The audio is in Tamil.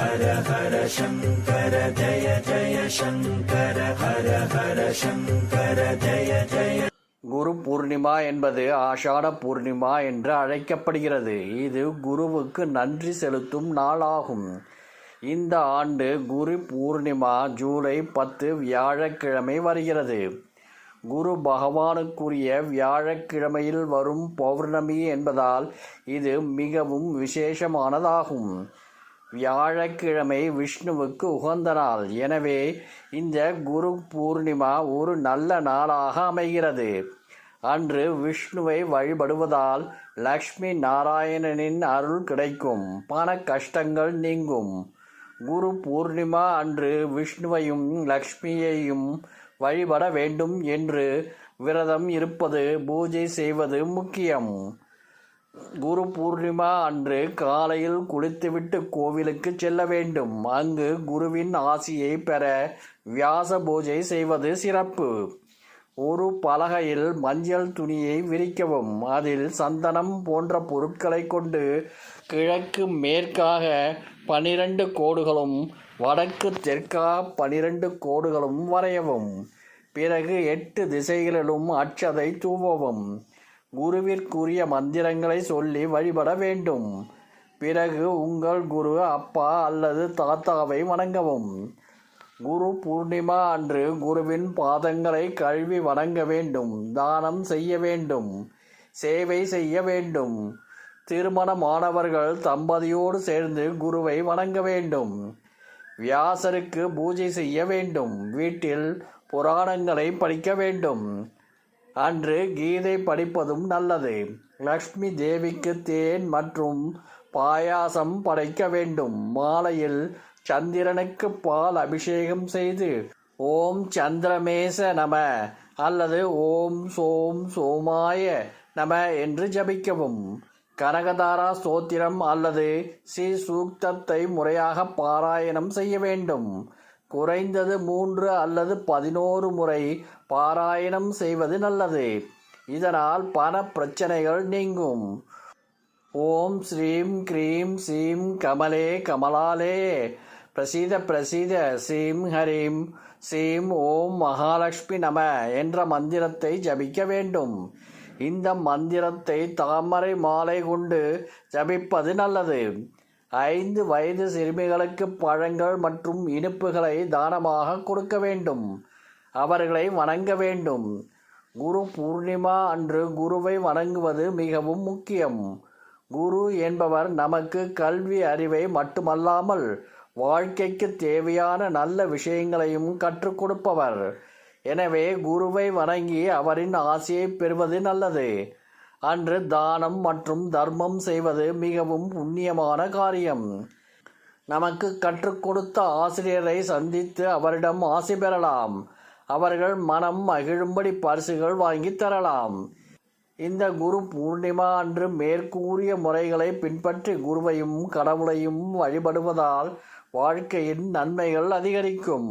ஹர ஹர சங்கர ஜய ஜய சங்கர ஹர ஹர சங்கர ஜய ஜய. குரு பூர்ணிமா என்பது ஆஷாட பூர்ணிமா என்று அழைக்கப்படுகிறது. இது குருவுக்கு நன்றி செலுத்தும் நாளாகும். இந்த ஆண்டு குரு பூர்ணிமா ஜூலை பத்து வியாழக்கிழமை வருகிறது. குரு பகவானுக்குரிய வியாழக்கிழமையில் வரும் பௌர்ணமி என்பதால் இது மிகவும் விசேஷமானதாகும். வியாழக்கிழமை விஷ்ணுவுக்கு உகந்த நாள். எனவே இந்த குரு பூர்ணிமா ஒரு நல்ல நாளாக அமைகிறது. அன்று விஷ்ணுவை வழிபடுவதால் லக்ஷ்மி நாராயணனின் அருள் கிடைக்கும். பண கஷ்டங்கள் நீங்கும். குரு பூர்ணிமா அன்று விஷ்ணுவையும் லக்ஷ்மியையும் வழிபட வேண்டும் என்று விரதம் இருப்பது பூஜை செய்வது முக்கியம். குரு பூர்ணிமா அன்று காலையில் குளித்துவிட்டு கோவிலுக்கு செல்ல வேண்டும். அங்கு குருவின் ஆசியை பெற வியாச பூஜை செய்வது சிறப்பு. ஒரு பலகையில் மஞ்சள் துணியை விரிக்கவும் அதில் சந்தனம் போன்ற பொருட்களை கொண்டு கிழக்கு மேற்காக பனிரெண்டு கோடுகளும் வடக்கு தெற்காக பனிரெண்டு கோடுகளும் வரையவும். பிறகு எட்டு திசைகளிலும் அச்சதை தூவவும். குருவிற்குரிய மந்திரங்களை சொல்லி வழிபட வேண்டும். பிறகு உங்கள் குரு அப்பா அல்லது தாத்தாவை வணங்கவும். குரு பூர்ணிமா அன்று குருவின் பாதங்களை கழுவி வணங்க வேண்டும் தானம் செய்ய வேண்டும் சேவை செய்ய வேண்டும். திருமணமானவர்கள் தம்பதியோடு சேர்ந்து குருவை வணங்க வேண்டும். வியாசருக்கு பூஜை செய்ய வேண்டும். வீட்டில் புராணங்களை படிக்க வேண்டும். அன்று கீதை படிப்பதும் நல்லது. லக்ஷ்மி தேவிக்கு தேன் மற்றும் பாயாசம் படைக்க வேண்டும். மாலையில் சந்திரனுக்கு பால் அபிஷேகம் செய்து ஓம் சந்திரமேச நம அல்லது ஓம் சோம் சோமாய நம என்று ஜபிக்கவும். கனகதாரா ஸ்தோத்திரம் அல்லது ஸ்ரீ சூக்தத்தை முறையாக பாராயணம் செய்ய வேண்டும். குறைந்தது மூன்று அல்லது பதினோரு முறை பாராயணம் செய்வது நல்லது. இதனால் பண பிரச்சனைகள் நீங்கும். ஓம் ஸ்ரீம் க்ரீம் ஸ்ரீம் கமலே கமலாலே. பிரசீத பிரசீத ஸ்ரீம் ஹரீம். ஸ்ரீம் ஓம் மகாலட்சுமி நம என்ற மந்திரத்தை ஜபிக்க வேண்டும். இந்த மந்திரத்தை தாமரை மாலை கொண்டு ஜபிப்பது நல்லது. ஐந்து வயது சிறுமிகளுக்கு பழங்கள் மற்றும் இனிப்புகளை தானமாக கொடுக்க வேண்டும். அவர்களை வணங்க வேண்டும். குரு பூர்ணிமா அன்று குருவை வணங்குவது மிகவும் முக்கியம். குரு என்பவர் நமக்கு கல்வி அறிவை மட்டுமல்லாமல் வாழ்க்கைக்கு தேவையான நல்ல விஷயங்களையும் கற்றுக் கொடுப்பவர். எனவே குருவை வணங்கி அவரின் ஆசையை பெறுவது நல்லது. அன்று தானம் மற்றும் தர்மம் செய்வது மிகவும் புண்ணியமான காரியம். நமக்கு கற்றுக் கொடுத்த ஆசிரியரை சந்தித்து அவரிடம் ஆசை பெறலாம். அவர்கள் மனம் மகிழும்படி பரிசுகள் வாங்கி தரலாம். இந்த குரு பூர்ணிமா அன்று மேற்கூறிய முறைகளை பின்பற்றி குருவையும் கடவுளையும் வழிபடுவதால் வாழ்க்கையின் நன்மைகள் அதிகரிக்கும்.